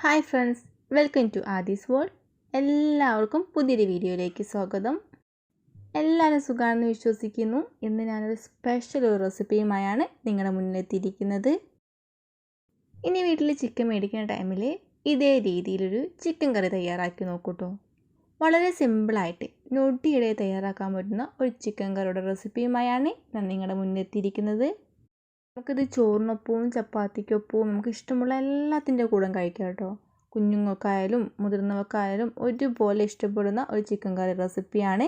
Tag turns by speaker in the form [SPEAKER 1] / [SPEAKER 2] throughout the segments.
[SPEAKER 1] Hi friends welcome to Aadi's world എല്ലാവർക്കും പുതിയൊരു വീഡിയോയിലേക്ക് സ്വാഗതം. എല്ലാവരും സുഖമാണെന്ന് വിശ്വസിക്കുന്നു. ഇന്ന് ഞാനൊരു സ്പെഷ്യൽ ഒരു റെസിപ്പിയുമായാണ് നിങ്ങളുടെ മുന്നിലെത്തിയിരിക്കുന്നത് ഇനി വീട്ടിൽ ചിക്കൻ മേടിക്കുന്ന ടൈമിൽ ഇതേ രീതിയിലൊരു ചിക്കൻ കറി തയ്യാറാക്കി നോക്കൂട്ടോ. വളരെ സിമ്പിളായിട്ട് നൊട്ടിയിടെ തയ്യാറാക്കാൻ പറ്റുന്ന ഒരു ചിക്കൻ കറിയുടെ റെസിപ്പിയുമായാണ് ഞാൻ നിങ്ങളുടെ മുന്നിലെത്തിയിരിക്കുന്നത് നമുക്കിത് ചോറിനൊപ്പവും ചപ്പാത്തിക്കൊപ്പവും നമുക്ക് ഇഷ്ടമുള്ള എല്ലാത്തിന്റെ കൂടെ കഴിക്കാം കേട്ടോ. കുഞ്ഞുങ്ങൾക്കായാലും മുതിർന്നവർക്കായാലും ഒരുപോലെ ഇഷ്ടപ്പെടുന്ന ഒരു ചിക്കൻ കറി റെസിപ്പിയാണ്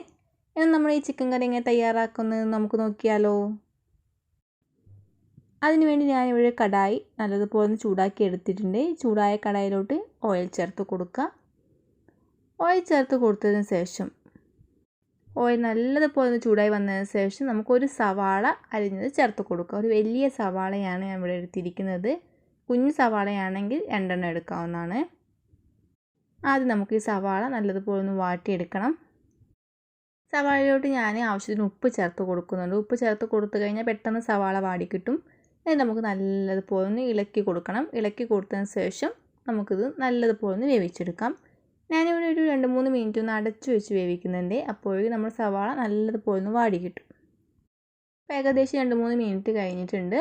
[SPEAKER 1] ഇനി നമ്മൾ ഈ ചിക്കൻ കറി എങ്ങനെ തയ്യാറാക്കുന്നത് നമുക്ക് നോക്കിയാലോ. അതിനുവേണ്ടി ഞാനിവിടെ കടായി നല്ലതുപോലെ ഒന്ന് ചൂടാക്കി എടുത്തിട്ടുണ്ട്. ചൂടായ കടായിലോട്ട് ഓയിൽ ചേർത്ത് കൊടുക്കുക. ഓയിൽ ചേർത്ത് കൊടുത്തതിന് ശേഷം ഓയിൽ നല്ലതുപോലെ ഒന്ന് ചൂടായി വന്നതിന് ശേഷം നമുക്കൊരു സവാള അരിഞ്ഞത് ചേർത്ത് കൊടുക്കുക ഒരു വലിയ സവാളയാണ് ഞാൻ ഇവിടെ എടുത്തിരിക്കുന്നത്. കുഞ്ഞു സവാളയാണെങ്കിൽ രണ്ടെണ്ണം എടുക്കാവുന്നതാണ്. ആദ്യം നമുക്ക് ഈ സവാള നല്ലതുപോലെ ഒന്ന് വാട്ടിയെടുക്കണം. സവാളയിലോട്ട് ഞാൻ ആവശ്യത്തിന് ഉപ്പ് ചേർത്ത് കൊടുക്കുന്നുണ്ട്. ഉപ്പ് ചേർത്ത് കൊടുത്തു കഴിഞ്ഞാൽ പെട്ടെന്ന് സവാള വാടി കിട്ടും എന്നിട്ട് നമുക്ക് നല്ലതുപോലെ ഒന്ന് ഇളക്കി കൊടുക്കണം. ഇളക്കി കൊടുത്തതിന് ശേഷം നമുക്കിത് നല്ലതുപോലെ ഒന്ന് വേവിച്ചെടുക്കാം. ഞാനിവിടെ ഒരു രണ്ട് മൂന്ന് മിനിറ്റ് ഒന്ന് അടച്ചു വെച്ച് വേവിക്കുന്നുണ്ട്. അപ്പോഴേക്കും നമ്മൾ സവാള നല്ലതുപോലെ ഒന്ന് വാടി കിട്ടും. അപ്പോൾ ഏകദേശം രണ്ട് മൂന്ന് മിനിറ്റ് കഴിഞ്ഞിട്ടുണ്ട്.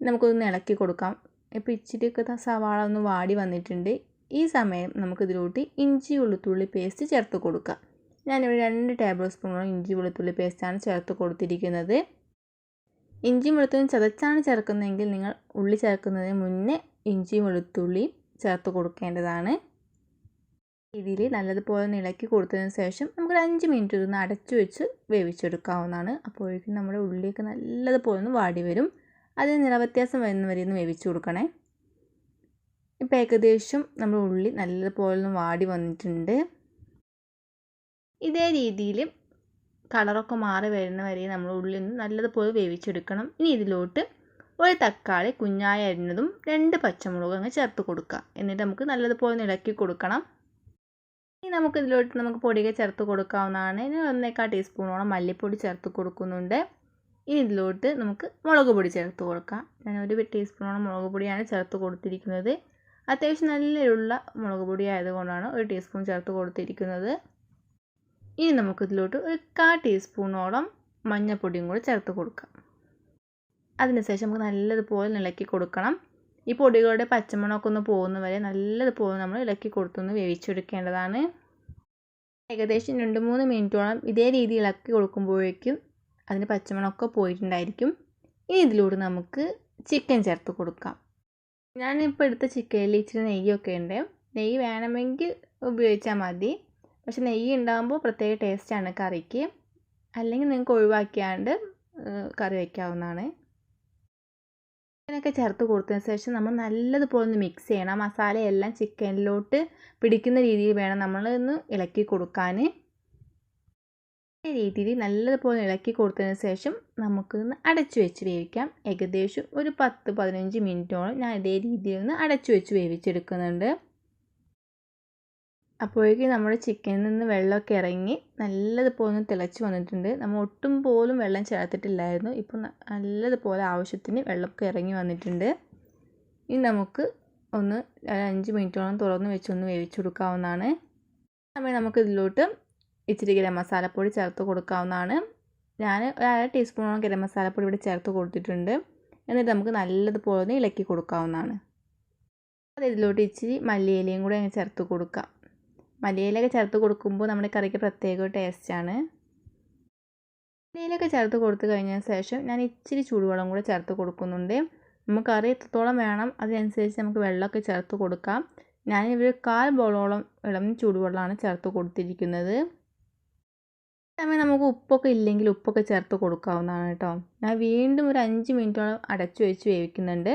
[SPEAKER 1] നമുക്കൊന്ന് ഇളക്കി കൊടുക്കാം. ഇപ്പോൾ ഇച്ചിരിയൊക്കെ സവാള ഒന്ന് വാടി വന്നിട്ടുണ്ട്. ഈ സമയം നമുക്കിതിലോട്ട് ഇഞ്ചി വെളുത്തുള്ളി പേസ്റ്റ് ചേർത്ത് കൊടുക്കാം. ഞാനിവിടെ രണ്ട് ടേബിൾ സ്പൂണോളം ഇഞ്ചി വെളുത്തുള്ളി പേസ്റ്റാണ് ചേർത്ത് കൊടുത്തിരിക്കുന്നത്. ഇഞ്ചി വെളുത്തുള്ളി ചതച്ചാണ് ചേർക്കുന്നതെങ്കിൽ നിങ്ങൾ ഉള്ളി ചേർക്കുന്നതിന് മുന്നേ ഇഞ്ചി വെളുത്തുള്ളി ചേർത്ത് കൊടുക്കേണ്ടതാണ്. രീതിയിൽ നല്ലതുപോലെ ഇളക്കി കൊടുത്തതിന് ശേഷം നമുക്കൊരു അഞ്ച് മിനിറ്റ് ഒന്ന് അടച്ചു വെച്ച് വേവിച്ചെടുക്കാവുന്നതാണ്. അപ്പോഴേക്കും നമ്മുടെ ഉള്ളിയൊക്കെ നല്ലതുപോലെ ഒന്ന് വാടി വരും. അതിന് നിറവ്യത്യാസം വരുന്ന വരെ ഒന്ന് വേവിച്ച് കൊടുക്കണേ. ഇപ്പോൾ ഏകദേശം നമ്മുടെ ഉള്ളി നല്ലതുപോലെ ഒന്ന് വാടി വന്നിട്ടുണ്ട്. ഇതേ രീതിയിൽ കളറൊക്കെ മാറി വരുന്ന വരെ നമ്മൾ ഉള്ളി ഒന്ന് നല്ലതുപോലെ വേവിച്ചെടുക്കണം. ഇനി ഇതിലോട്ട് ഒരു തക്കാളി കുഞ്ഞായി അരിഞ്ഞതും രണ്ട് പച്ചമുളകും അങ്ങ് ചേർത്ത് കൊടുക്കുക. എന്നിട്ട് നമുക്ക് നല്ലതുപോലെ ഇളക്കി കൊടുക്കണം. ഇനി നമുക്ക് ഇതിലോട്ട് നമുക്ക് പൊടികൾ ചേർത്ത് കൊടുക്കാവുന്നതാണ്. ഇനി ഒന്നേക്കാൾ ടീസ്പൂണോളം മല്ലിപ്പൊടി ചേർത്ത് കൊടുക്കുന്നുണ്ട്. ഇനി ഇതിലോട്ട് നമുക്ക് മുളക് പൊടി ചേർത്ത് കൊടുക്കാം. ഞാൻ ഒരു ടീസ്പൂണോളം മുളക് പൊടിയാണ് ചേർത്ത് കൊടുത്തിരിക്കുന്നത്. അത്യാവശ്യം നല്ലുള്ള മുളക് പൊടി ആയതുകൊണ്ടാണ് ഒരു ടീസ്പൂൺ ചേർത്ത് കൊടുത്തിരിക്കുന്നത്. ഇനി നമുക്കിതിലോട്ട് ഒരു കാ ടീസ്പൂണോളം മഞ്ഞൾപ്പൊടിയും കൂടി ചേർത്ത് കൊടുക്കാം. അതിനുശേഷം നമുക്ക് നല്ലതുപോലെ ഇളക്കി കൊടുക്കണം. ഈ പൊടികളുടെ പച്ചമണമൊക്കെ ഒന്ന് പോകുന്ന വരെ നല്ലതുപോലെ നമ്മൾ ഇളക്കി കൊടുത്തൊന്ന് വേവിച്ചെടുക്കേണ്ടതാണ്. ഏകദേശം രണ്ട് മൂന്ന് മിനിറ്റോളം ഇതേ രീതിയിൽ ഇളക്കി കൊടുക്കുമ്പോഴേക്കും അതിന് പച്ചമണമൊക്കെ പോയിട്ടുണ്ടായിരിക്കും. ഇനി ഇതിലൂടെ നമുക്ക് ചിക്കൻ ചേർത്ത് കൊടുക്കാം. ഞാനിപ്പോൾ എടുത്ത ചിക്കനിൽ ഇച്ചിരി നെയ്യൊക്കെ ഉണ്ട്. നെയ്യ് വേണമെങ്കിൽ ഉപയോഗിച്ചാൽ മതി. പക്ഷെ നെയ്യ് ഉണ്ടാകുമ്പോൾ പ്രത്യേക ടേസ്റ്റാണ് കറിക്ക്. അല്ലെങ്കിൽ നിങ്ങൾക്ക് ഒഴിവാക്കിയാണ്ട് കറി വയ്ക്കാവുന്നതാണ് ചിക്കനൊക്കെ ചേർത്ത് കൊടുത്തതിന് ശേഷം നമ്മൾ നല്ലതുപോലെ ഒന്ന് മിക്സ് ചെയ്യണം. മസാലയെല്ലാം ചിക്കനിലോട്ട് പിടിക്കുന്ന രീതിയിൽ വേണം നമ്മൾ ഒന്ന് ഇളക്കി കൊടുക്കാൻ. രീതിയിൽ നല്ലതുപോലെ ഇളക്കി കൊടുത്തതിന് ശേഷം നമുക്കൊന്ന് അടച്ചു വെച്ച് വേവിക്കാം. ഏകദേശം ഒരു പത്ത് പതിനഞ്ച് മിനിറ്റോളം ഞാൻ ഇതേ രീതിയിൽ ഒന്ന് അടച്ചു വെച്ച് വേവിച്ചെടുക്കുന്നുണ്ട്. അപ്പോഴേക്കും നമ്മുടെ ചിക്കനിൽ നിന്ന് വെള്ളമൊക്കെ ഇറങ്ങി നല്ലതുപോലെ ഒന്ന് തിളച്ച് വന്നിട്ടുണ്ട്. നമ്മൾ ഒട്ടും പോലും വെള്ളം ചേർത്തിട്ടില്ലായിരുന്നു. ഇപ്പോൾ നല്ലതുപോലെ ആവശ്യത്തിന് വെള്ളമൊക്കെ ഇറങ്ങി വന്നിട്ടുണ്ട്. ഇനി നമുക്ക് ഒന്ന് അഞ്ച് മിനിറ്റോളം തുറന്ന് വെച്ചൊന്ന് വേവിച്ച് കൊടുക്കാവുന്നതാണ്. സമയം നമുക്ക് ഇതിലോട്ട് ഇച്ചിരി ഗരം മസാലപ്പൊടി ചേർത്ത് കൊടുക്കാവുന്നതാണ്. ഞാൻ ഒരു അര ടീസ്പൂണോളം ഗരം മസാലപ്പൊടി ഇവിടെ ചേർത്ത് കൊടുത്തിട്ടുണ്ട്. എന്നിട്ട് നമുക്ക് നല്ലതുപോലെ ഒന്ന് ഇളക്കി കൊടുക്കാവുന്നതാണ്. അത് ഇതിലോട്ട് ഇച്ചിരി മല്ലിയിലയും കൂടെ അങ്ങ് ചേർത്ത് കൊടുക്കാം. മല്ലിയിലൊക്കെ ചേർത്ത് കൊടുക്കുമ്പോൾ നമ്മുടെ കറിക്ക് പ്രത്യേക ടേസ്റ്റാണ് മല്ലിയിലൊക്കെ ചേർത്ത് കൊടുത്തു കഴിഞ്ഞ ശേഷം ഞാൻ ഇച്ചിരി ചൂടുവെള്ളം കൂടെ ചേർത്ത് കൊടുക്കുന്നുണ്ട്. നമുക്ക് കറി എത്രത്തോളം വേണം അതിനനുസരിച്ച് നമുക്ക് വെള്ളമൊക്കെ ചേർത്ത് കൊടുക്കാം. ഞാൻ ഞാനിവിടെ കാൽ ബോളോളം ഇളം ചൂടുവെള്ളമാണ് ചേർത്ത് കൊടുത്തിരിക്കുന്നത്. സമയം നമുക്ക് ഉപ്പൊക്കെ ഇല്ലെങ്കിൽ ഉപ്പൊക്കെ ചേർത്ത് കൊടുക്കാവുന്നതാണ് കേട്ടോ. ഞാൻ വീണ്ടും ഒരു അഞ്ച് മിനിറ്റോളം അടച്ചു വെച്ച് വേവിക്കുന്നുണ്ട്.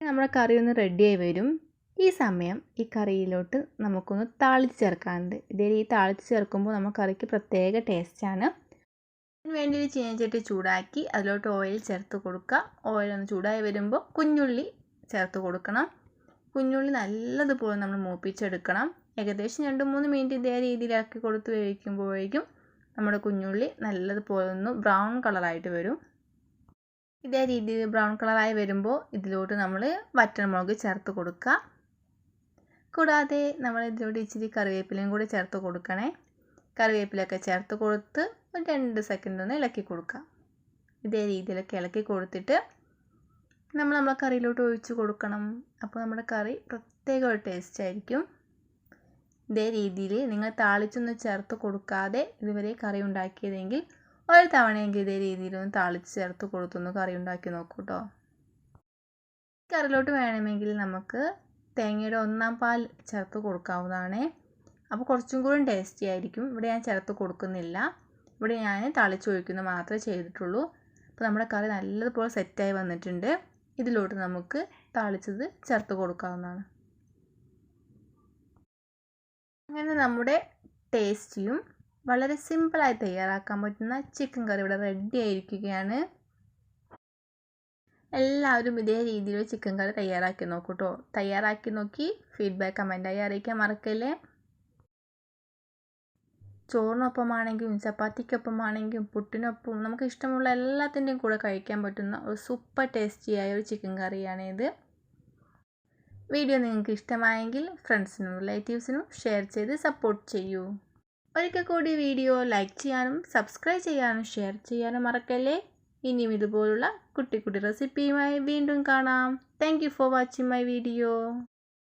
[SPEAKER 1] നമ്മുടെ കറി ഒന്ന് റെഡിയായി വരും. ഈ സമയം ഈ കറിയിലോട്ട് നമുക്കൊന്ന് താളിച്ച് ചേർക്കാനുണ്ട് ഇതേ ഈ താളിച്ച് ചേർക്കുമ്പോൾ നമ്മൾ കറിക്ക് പ്രത്യേക ടേസ്റ്റാണ് വേണ്ടി ഒരു ചീനച്ചട്ടി ചൂടാക്കി അതിലോട്ട് ഓയിൽ ചേർത്ത് കൊടുക്കുക. ഓയിൽ ഒന്ന് ചൂടായി വരുമ്പോൾ കുഞ്ഞുള്ളി ചേർത്ത് കൊടുക്കണം. കുഞ്ഞുള്ളി നല്ലതുപോലെ നമ്മൾ മൂപ്പിച്ചെടുക്കണം. ഏകദേശം രണ്ട് മൂന്ന് മിനിറ്റ് ഇതേ രീതിയിലാക്കി കൊടുത്ത് വേവിക്കുമ്പോഴേക്കും നമ്മുടെ കുഞ്ഞുള്ളി നല്ലതുപോലെ ഒന്ന് ബ്രൗൺ കളറായിട്ട് വരും. ഇതേ രീതിയിൽ ബ്രൗൺ കളറായി വരുമ്പോൾ ഇതിലോട്ട് നമ്മൾ വറ്റൽമുളക് ചേർത്ത് കൊടുക്കുക. കൂടാതെ നമ്മൾ ഇതിലൂടെ ഇച്ചിരി കറിവേപ്പിലയും കൂടി ചേർത്ത് കൊടുക്കണേ. കറിവേപ്പിലൊക്കെ ചേർത്ത് കൊടുത്ത് ഒരു രണ്ട് സെക്കൻഡ് ഒന്ന് ഇളക്കി കൊടുക്കാം. ഇതേ രീതിയിലൊക്കെ ഇളക്കി കൊടുത്തിട്ട് നമ്മൾ നമ്മളെ കറിയിലോട്ട് ഒഴിച്ച് കൊടുക്കണം. അപ്പോൾ നമ്മുടെ കറി പ്രത്യേക ഒരു ടേസ്റ്റ് ആയിരിക്കും. ഇതേ രീതിയിൽ നിങ്ങൾ താളിച്ചൊന്നും ചേർത്ത് കൊടുക്കാതെ ഇതുവരെ കറി ഉണ്ടാക്കിയതെങ്കിൽ ഒരു തവണയെങ്കിൽ ഇതേ രീതിയിലൊന്ന് താളിച്ച് ചേർത്ത് കൊടുത്തൊന്ന് കറി ഉണ്ടാക്കി നോക്കൂട്ടോ കറിയിലോട്ട് വേണമെങ്കിൽ നമുക്ക് തേങ്ങയുടെ ഒന്നാം പാൽ ചേർത്ത് കൊടുക്കാവുന്നതാണ്. അപ്പോൾ കുറച്ചും കൂടി ടേസ്റ്റി ആയിരിക്കും. ഇവിടെ ഞാൻ ചേർത്ത് കൊടുക്കുന്നില്ല. ഇവിടെ ഞാൻ തളിച്ചൊഴിക്കുന്ന മാത്രമേ ചെയ്തിട്ടുള്ളൂ. അപ്പോൾ നമ്മുടെ കറി നല്ലതുപോലെ സെറ്റായി വന്നിട്ടുണ്ട്. ഇതിലോട്ട് നമുക്ക് താളിച്ചത് ചേർത്ത് കൊടുക്കാവുന്നതാണ്. അങ്ങനെ നമ്മുടെ ടേസ്റ്റിയും വളരെ സിമ്പിളായി തയ്യാറാക്കാൻ പറ്റുന്ന ചിക്കൻ കറി ഇവിടെ റെഡി ആയിരിക്കുകയാണ്. എല്ലാവരും ഇതേ രീതിയിൽ ചിക്കൻ കറി തയ്യാറാക്കി നോക്കൂ കേട്ടോ തയ്യാറാക്കി നോക്കി ഫീഡ്ബാക്ക് കമന്റായി അറിയിക്കാൻ മറക്കല്ലേ? ചോറിനൊപ്പമാണെങ്കിലും ചപ്പാത്തിക്കൊപ്പമാണെങ്കിലും പുട്ടിനൊപ്പം നമുക്ക് ഇഷ്ടമുള്ള എല്ലാത്തിന്റെയും കൂടെ കഴിക്കാൻ പറ്റുന്ന ഒരു സൂപ്പർ ടേസ്റ്റിയായ ഒരു ചിക്കൻ കറിയാണ് ഇത്. വീഡിയോ നിങ്ങൾക്ക് ഇഷ്ടമായെങ്കിൽ ഫ്രണ്ട്സിനും റിലേറ്റീവ്സിനും ഷെയർ ചെയ്ത് സപ്പോർട്ട് ചെയ്യൂ. ഒരിക്കൽ കൂടി വീഡിയോ ലൈക്ക് ചെയ്യാനും സബ്സ്ക്രൈബ് ചെയ്യാനും ഷെയർ ചെയ്യാനും മറക്കല്ലേ? ഇനിയും ഇതുപോലുള്ള കുട്ടി കുട്ടി റെസിപ്പിയുമായി വീണ്ടും കാണാം. Thank for watching my video